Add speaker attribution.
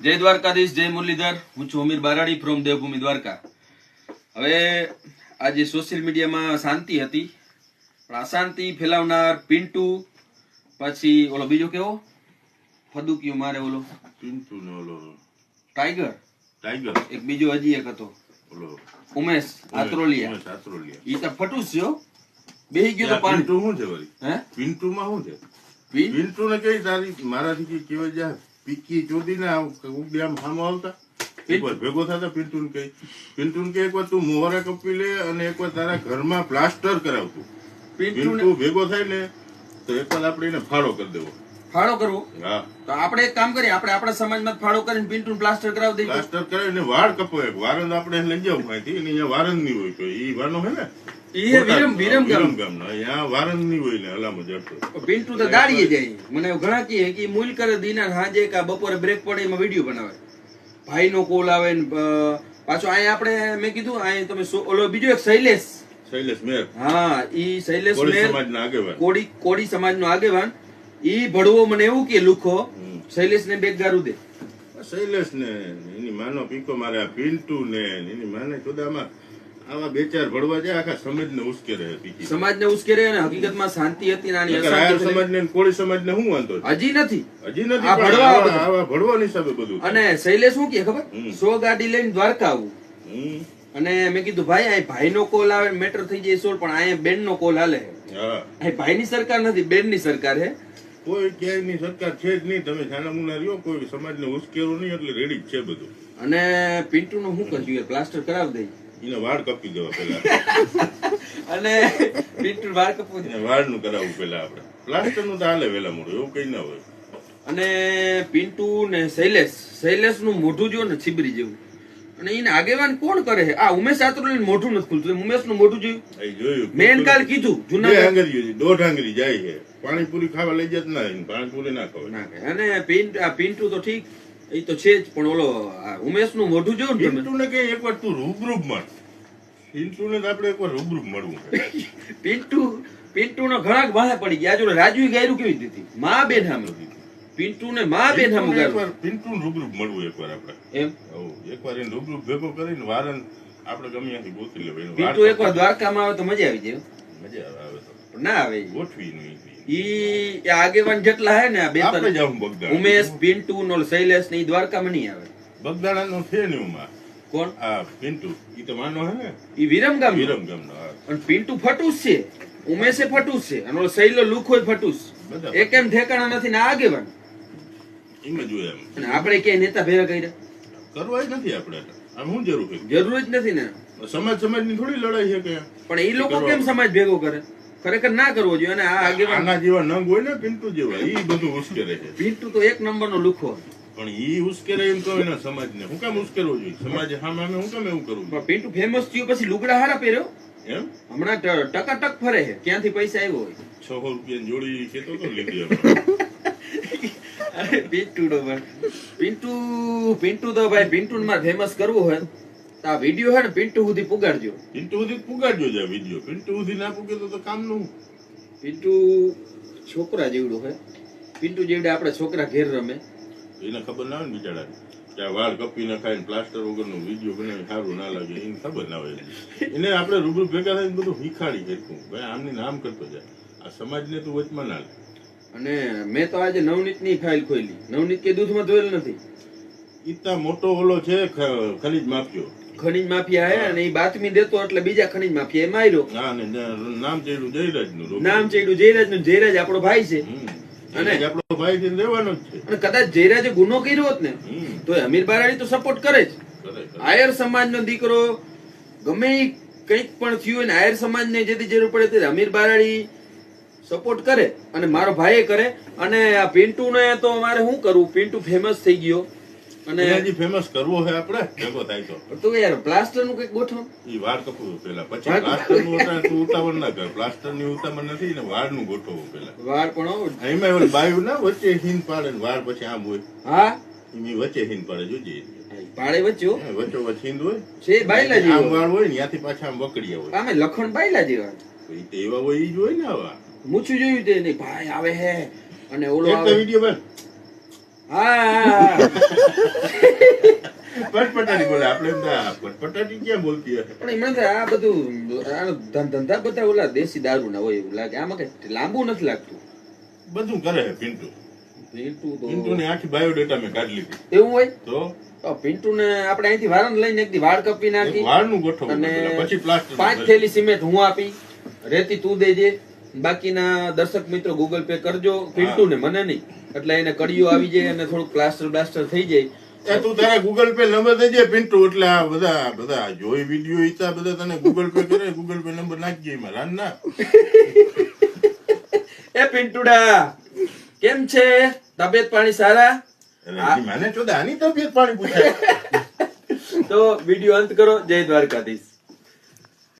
Speaker 1: જય દ્વારકાધીશ જય મુરલીધર. હું છું અમીર બારાડી ફ્રોમ દેવભૂમિ દ્વારકા. હવે આજે સોશિયલ મીડિયામાં શાંતિ હતી પણ અશાંતિ ફેલાવનાર પિન્ટુ પછી ઓલો બીજો કેવો? ફદુકિયો મારે ઓલો.
Speaker 2: પિન્ટુ ને ઓલો.
Speaker 1: ટાઈગર.
Speaker 2: ટાઈગર?
Speaker 1: એક બીજો હજી એક હતો.
Speaker 2: ઓલો.
Speaker 1: ઉમેશ આત્રોલિયા.
Speaker 2: ઉમેશ આત્રોલિયા.
Speaker 1: ઈ તો ફટુસ છે બે બેહી ગયો તો પાણી.
Speaker 2: પિન્ટુ શું છે વળી?
Speaker 1: હે?
Speaker 2: પિન્ટુમાં શું છે?
Speaker 1: પિન?
Speaker 2: પિન્ટુ ને કઈ તારી મારાથી કઈ કહેવાય જા પીકી ચોદી ને ઉગડી આમ સામો આવતા એકવાર ભેગો થતા પિન્ટુ ને કઈ પિન્ટુ ને કે એકવાર તું મોહરા કપી લે અને એકવાર તારા ઘરમાં પ્લાસ્ટર કરાવતું.
Speaker 1: પિન્ટુ
Speaker 2: ભેગો થાય ને તો એકવાર આપણે એને ફાળો કરી દેવો.
Speaker 1: ફાળો કરવો?
Speaker 2: હા.
Speaker 1: તો આપણે એક કામ કરીએ આપણે આપણા સમાજમાં ફાળો કરીને પિન્ટુ પ્લાસ્ટર કરાવી દઈએ.
Speaker 2: પ્લાસ્ટર કરાવીને વાળ કપો એક વારંદ આપણે લઈ જાવ અહીંથી એની વારંદ નહીં હોય તો એ વાનો હે ને? ને
Speaker 1: પિન્ટુ તો ગાડીએ જાય. મને ઘણા કહે કે મૂલ કરે દીના સાંજે કા બપોરે બ્રેક પડે એમાં વીડિયો બનાવે. ભાઈનો કોલ આવે પાછો અહીંયા આપણે મેં કીધું અહીંયા તમે ઓલો બીજો એક શૈલેષ.
Speaker 2: શૈલેષ મેર.
Speaker 1: હા ઈ શૈલેષ મેર કોડી કોડી સમાજનો આગેવાન. ઈ ભડવો મને એવું કે લુખો
Speaker 2: શૈલેષ
Speaker 1: ને બેગ ગારું દે.
Speaker 2: શૈલેષ ને એની માનો પીકો મારે આ પિન્ટુ ને એની માને ચોદામાં આવા બે ચાર ભડવા જાય આખા સમાજ ને ઉશ્કેરે
Speaker 1: સમાજને ઉશ્કેરે અને હકીકતમાં શાંતિ હતી નાની આની
Speaker 2: નકર સમાજ ને કોળી સમાજ ને શું વાંધો
Speaker 1: હજી નથી.
Speaker 2: હજી નથી
Speaker 1: આ
Speaker 2: આવા-
Speaker 1: બધું.
Speaker 2: હિસાબે બધું
Speaker 1: અને શૈલેષ શું કે ખબર? સો ગાડી લઈને દ્વારકા આવું. અને મેં કીધું ભાઈ અહીં ભાઈનો કોલ આવે મેટર થઈ જાય સોલ પણ અહીંયા બેનનો કોલ હાલે
Speaker 2: હા.
Speaker 1: ભાઈ ની સરકાર નથી બેનની સરકાર હે
Speaker 2: કોઈ ક્યાંયની સરકાર છે જ નહીં. તમે છાના મુના રહ્યો કોઈ સમાજને ઉશ્કેરો નહીં એટલે રેડી જ છે બધું.
Speaker 1: અને પિન્ટુનું શું કરશું? યાર પ્લાસ્ટર કરાવી દઈ
Speaker 2: એને વાળ કપી દેવો પેલા
Speaker 1: અને પિન્ટુ વાળ કપવું
Speaker 2: એને વાળનું કરાવવું પેલા આપણે. પ્લાસ્ટરનું તો હાલે વેલા મોડું એવું કઈ ના હોય.
Speaker 1: અને પિન્ટુ ને શૈલેષ શૈલેષનું મોઢું જો ને છીબરી જેવું. અને એને આગેવાન કોણ કરે છે? આ ઉમેશ આત્રોલી મોઢું નથી ખુલતું. ઉમેશનું મોઢું જોયું?
Speaker 2: જોયું.
Speaker 1: મેન કાલ કીધું
Speaker 2: જૂના આંગરી દોઢ આંગરી જાય છે. પાણીપુરી ખાવા લઈ જત ના પાણીપુરી ના.
Speaker 1: અને પિન્ટ આ પિન્ટુ તો ઠીક. એ તો છે જ પણ ઓલો ઉમેશનું મોઢું જોયું ને તમે?
Speaker 2: પિન્ટુ ને કે એકવાર તું રૂબરૂબ મળ. પિન્ટુ ને તો આપણે એકવાર રૂબરૂબ મળવું.
Speaker 1: પિન્ટુ પિન્ટુ નો ઘણા ભાહે પડી ગયા. જો રાજુ ગાયરું કેવી દીધી મા બેન હામે પિન્ટુ ને મા બેન હામે
Speaker 2: પિન્ટુને
Speaker 1: ગાયરું
Speaker 2: એકવાર પિન્ટુ રૂબરૂબ મળવું એકવાર આપણે.
Speaker 1: એમ?
Speaker 2: એકવાર એને રૂબરૂબ ભેગો કરીને વારન આપણે ગમે ત્યાંથી ગોતી લેવાય.
Speaker 1: પિન્ટુ એકવાર દ્વારકામાં આવે તો મજા આવી જાય
Speaker 2: મજા આવે આવે તો.
Speaker 1: ના આવે.
Speaker 2: ગોઠવી નું
Speaker 1: ઈ આગેવાન જેટલા હે ને બે ત્રણ ઉમેશ પિન્ટુ નો શૈલેષ ને ઈ દ્વારકામાં નહીં આવે.
Speaker 2: બગદાણા નો છે ને ઉમાં
Speaker 1: કોણ?
Speaker 2: આ પિન્ટુ. ઈ તો માનો હે ને?
Speaker 1: ઈ વિરમગામ
Speaker 2: વિરમ ગામનો
Speaker 1: અને પિન્ટુ ફટુસ છે. ઉમેશે ફટુસ છે. અને ઓલો શૈલો લુખોય ફટુસ. એક એમ ઠેકાણા નથી ને આગેવાન.
Speaker 2: એમ જ હોય એમ.
Speaker 1: અને આપણે ક્યાંય નેતા ભેગા કર્યા?
Speaker 2: કરવા જ નથી આપણે. આમ શું જરૂર
Speaker 1: જરૂર જ નથી ને.
Speaker 2: સમાજ સમાજની થોડી લડાઈ છે કે?
Speaker 1: પણ એ લોકો કેમ સમાજ ભેગો કરે? ખરેખર ના કરવો જોઈએ અને આ આગેવાન
Speaker 2: આના જેવા નંગ હોય ને પિન્ટુ જેવા ઈ બધું ઉશ્કેરે છે.
Speaker 1: પિન્ટુ તો એક નંબર નો લુખો.
Speaker 2: પણ ઈ ઉશ્કેરે એમ તો એના સમાજ ને હું કેમ ઉશ્કેરવો જોઈએ? સમાજ સામે અમે હું કેમ એવું કરું
Speaker 1: પણ પિન્ટુ ફેમસ થયો પછી લુગડા હારા પહેર્યો?
Speaker 2: એમ?
Speaker 1: હમણાં ટકાટક ફરે છે. ક્યાંથી પૈસા આવ્યો હોય?
Speaker 2: છસો રૂપિયા જોડી કેતો તો લીધી.
Speaker 1: અરે પિન્ટુ નો પિન્ટુ પિન્ટુ તો ભાઈ પિન્ટુ માં ફેમસ કરવું હોય. આ વીડિયો હે ને પિન્ટુ સુધી પુગાડજો.
Speaker 2: પિન્ટુ સુધી પુગાડજો જે વીડિયો પિન્ટુ સુધી ના પુગે તો કામ કામનું
Speaker 1: પિન્ટુ છોકરા જેવડું હે. પિન્ટુ જેવડે આપણે છોકરા ઘેર રમે.
Speaker 2: એને ખબર ના હોય ને બિચારા કે આ વાળ કપી નાખાય પ્લાસ્ટર વગરનો વીડિયો બનાવી સારું ના લાગે એને ખબર ના હોય એને. આપણે રૂબરૂ ભેગા થઈને બધું હિખાડી શકું. ભાઈ આમની નામ કરતો જાય. આ સમાજને તું વચમાં ના લે.
Speaker 1: અને મેં તો આજે નવનીતની ફાઇલ ખોલી નવનીત કે દૂધમાં ધોયેલ નથી?
Speaker 2: ઈતા મોટો ઓલો છે ખનીજ માફિયો.
Speaker 1: ખનીજ માફિયા હે અને એ બાતમી દેતો એટલે બીજા ખનીજ માફિયા એ માર્યો
Speaker 2: નામ ચડ્યું જયરાજનું
Speaker 1: નામ ચડ્યું જયરાજનું જયરાજ આપણો ભાઈ છે.
Speaker 2: અને આપણો ભાઈ છે લેવાનો છે.
Speaker 1: અને કદાચ જયરાજે ગુનો કર્યો હોત ને તો એ અમીર બારાણી તો સપોર્ટ કરે જ. આયર સમાજનો દીકરો ગમે કંઈક પણ થયું હોય ને આયર સમાજને જેથી જરૂર પડે તે અમીર બારાણી સપોર્ટ કરે. અને મારો ભાઈ કરે. અને આ પિન્ટુ ને તો મારે શું કરવું? પિન્ટુ ફેમસ થઈ ગયો. અને
Speaker 2: હજી ફેમસ કરવો હોય આપણે ભેગો થાય તો.
Speaker 1: તો યાર પ્લાસ્ટરનું કંઈક ગોઠવ.
Speaker 2: ઈ વાળ કપવું પેલા. પછી પ્લાસ્ટરનું તું ઉતાવળ ના કર. પ્લાસ્ટરની ઉતાવળ નથી ને વાળનું ગોઠવો પેલા.
Speaker 1: વાળ પણ
Speaker 2: એમાં ઓલી બાયું ના વચ્ચે હિન પાડે ને વાળ પછી આમ હોય.
Speaker 1: હા?
Speaker 2: એની વચ્ચે હિન પાડે જોજે.
Speaker 1: પાડે વચ્ચે.
Speaker 2: વચ્ચો વચ્ચે હિંદ હોય.
Speaker 1: છે બાયલા
Speaker 2: આમ
Speaker 1: જેવો.
Speaker 2: વાળ હોય ને ત્યાંથી પાછા આમ વકડીયા હોય.
Speaker 1: આમે લખણ બાયલા જેવા.
Speaker 2: એવા હોય ઈ જ હોય ને આવા.
Speaker 1: મૂછું જોયું તે નહીં ભાઈ આવે હે. અને ઓલો આવે.
Speaker 2: વીડિયો બન
Speaker 1: હા, હા હા.
Speaker 2: પટપટાટી બોલે આપણે એમ થાય, આ પટપટાટી ક્યાં બોલતી હશે?
Speaker 1: પણ એમને આ બધું ધંધા બધા ઓલા દેશી દારૂ ના હોય એવું લાગે. આમાં કઈ લાંબુ નથી લાગતું.
Speaker 2: બધું કરે છે પિન્ટુ.
Speaker 1: પિન્ટુ તો
Speaker 2: આખી બાયોડેટા મેં કાઢી લીધી.
Speaker 1: એવું હોય?
Speaker 2: તો?
Speaker 1: પિન્ટુ ને આપણે અહીંથી વારન લઈને એક વાળ કપી નાખી અને
Speaker 2: પછી
Speaker 1: પાંચ થેલી સિમેન્ટ હું આપી. રેતી તું દેજે. બાકીના દર્શક મિત્રો ગૂગલ પે કરજો પિન્ટુ ને મને નહીં. એટલે એને કડીઓ આવી જાય અને થોડું પ્લાસ્ટર બ્લાસ્ટર થઈ જાય.
Speaker 2: એ તું તારા ગૂગલ પે નંબર દેજે પિન્ટુ એટલે આ બધા બધા જોઈ વીડિયો ઈચ્છા બધા તને ગૂગલ પે કરે ગૂગલ પે નંબર નાખજે એમાં રાન ના.
Speaker 1: એ પિન્ટુડા કેમ છે? તબિયત પાણી સારા?
Speaker 2: મને ચોદા આની તબિયત પાણી પૂછે
Speaker 1: તો વીડિયો અંત કરો. જય દ્વારકાધીશ.